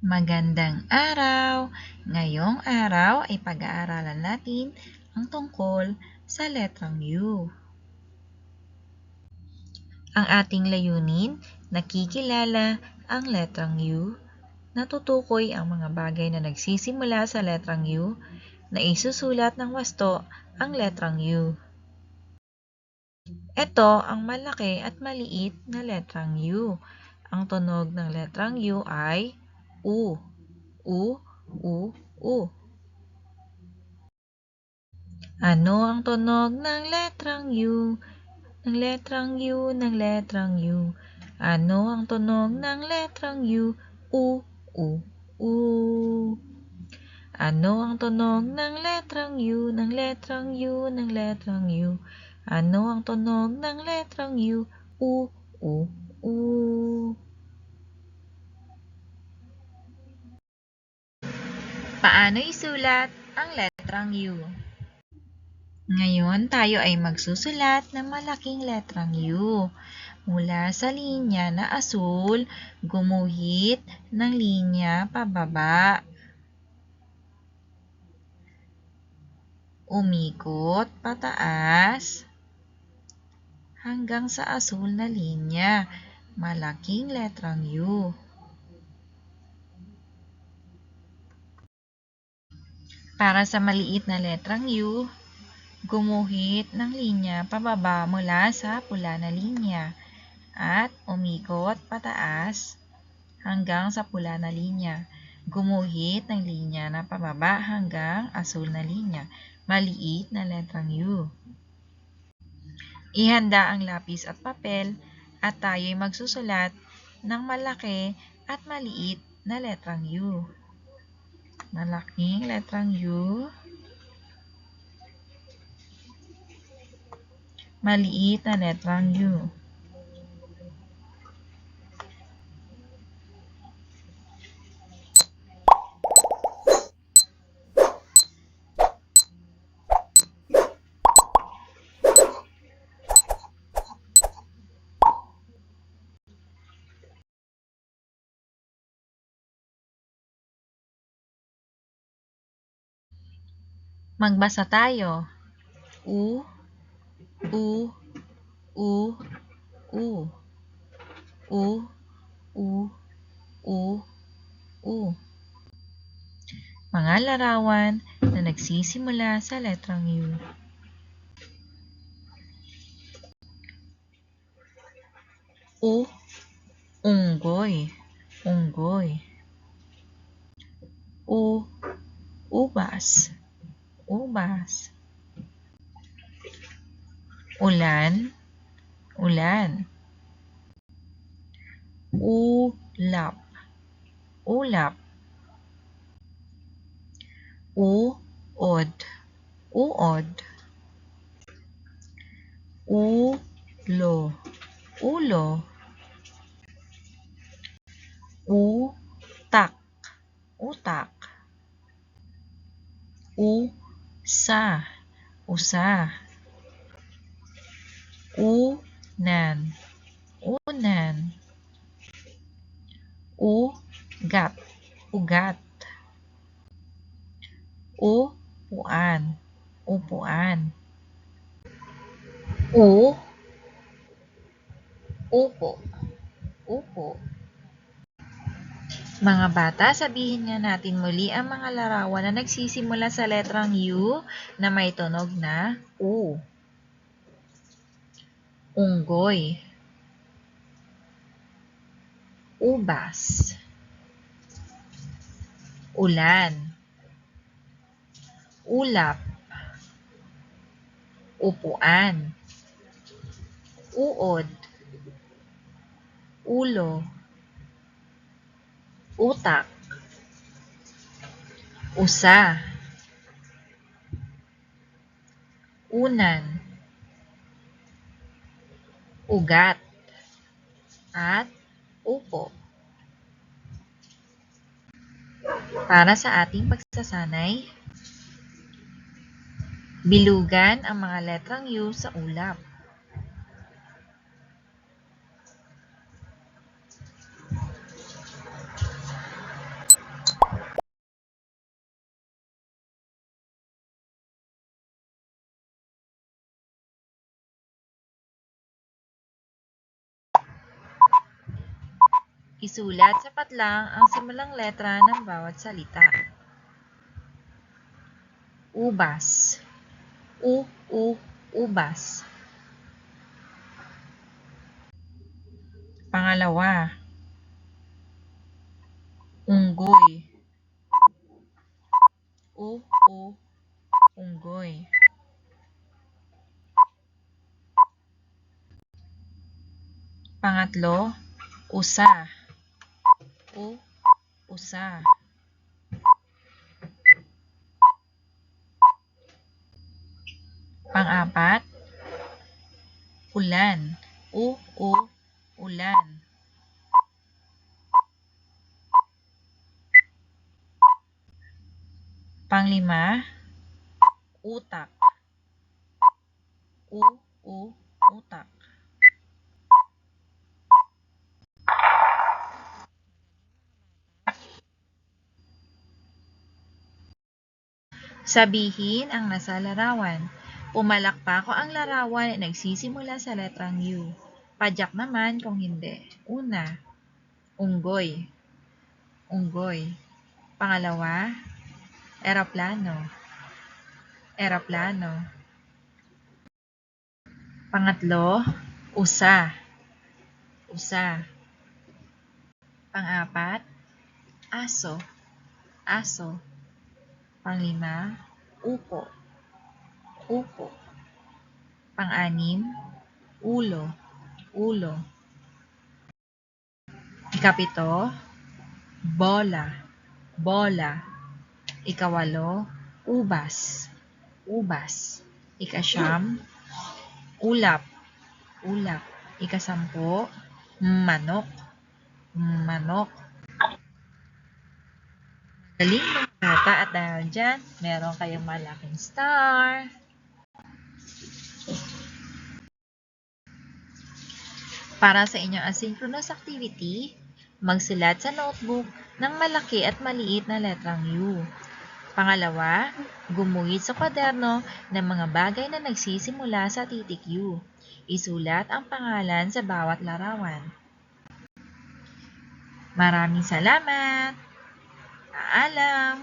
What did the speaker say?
Magandang araw! Ngayong araw ay pag-aaralan natin ang tungkol sa letrang U. Ang ating layunin, nakikilala ang letrang U, natutukoy ang mga bagay na nagsisimula sa letrang U, na isusulat ng wasto ang letrang U. Ito ang malaki at maliit na letrang U. Ang tunog ng letrang U ay อูอูอูอูอันโนอังตัวนกนางเลตรังอยู่นางเลตรังอยู่นางเลตรังอยู่อันโนอังตัวนกนางเลตรังอยู่อูอูอูอันโนอังตัวนกนางเลตรังอยู่นางเลตรังอยู่นางเลตรังอยู่อันโนอังตัวนกนางเลตรังอยู่อูอูอู Paano isulat ang letrang U? Ngayon, tayo ay magsusulat ng malaking letrang U. Mula sa linya na asul, gumuhit ng linya pababa. Umikot pataas hanggang sa asul na linya. Malaking letrang U. Para sa maliit na letrang U, gumuhit ng linya pababa mula sa pula na linya at umikot pataas hanggang sa pula na linya. Gumuhit ng linya na pababa hanggang asul na linya. Maliit na letrang U. Ihanda ang lapis at papel at tayo'y magsusulat ng malaki at maliit na letrang U. Malaking letrang U. Maliit na letrang U. Magbasa tayo. U, U, U, U. U, U, U, U. Mga larawan na nagsisimula sa letrang U. U, unggoy, unggoy. U, ubas, ubas. Ulan, ulan. Ulap, ulap. Uod, uod. Ulo, ulo. Utak, utak. Usa, usa. Unan, unan. Ugat, ugat. Upuan, upuan. U, upo, upo. Mga bata, sabihin nga natin muli ang mga larawan na nagsisimula sa letrang U na may tunog na U. Unggoy. Ubas. Ulan. Ulap. Upuan. Uod. Ulo. Utak. Usa. Unan. Ugat. At upo. Para sa ating pagsasanay, bilugan ang mga letrang U sa ulap. Isulat sapat lang ang simulang letra ng bawat salita. Ubas. U, u, ubas. Pangalawa. Unggoy. U, u, unggoy. Pangatlo, usa. U, usa. Pang-apat, ulan. U, u, ulan. Panglima, utak. U, u, utak. Sabihin ang nasa larawan. Pumalakpak ko ang larawan ay nagsisimula sa letrang U. Padyak naman kung hindi. Una, unggoy. Unggoy. Pangalawa, eroplano. Eroplano. Pangatlo, usa. Usa. Pang-apat, aso. Aso. Panglima, upo. Upo. Pang-anim, ulo. Ulo. Ikapito, bola. Bola. Ikawalo, ubas. Ubas. Ikasyam, ulap. Ulap. Ikasampu, manok. Manok. Galing mga bata at dahil dyan, meron kayong malaking star. Para sa inyong asynchronous activity, magsulat sa notebook ng malaki at maliit na letrang U. Pangalawa, gumuhit sa kwaderno ng mga bagay na nagsisimula sa titik U. Isulat ang pangalan sa bawat larawan. Maraming salamat! Paalam!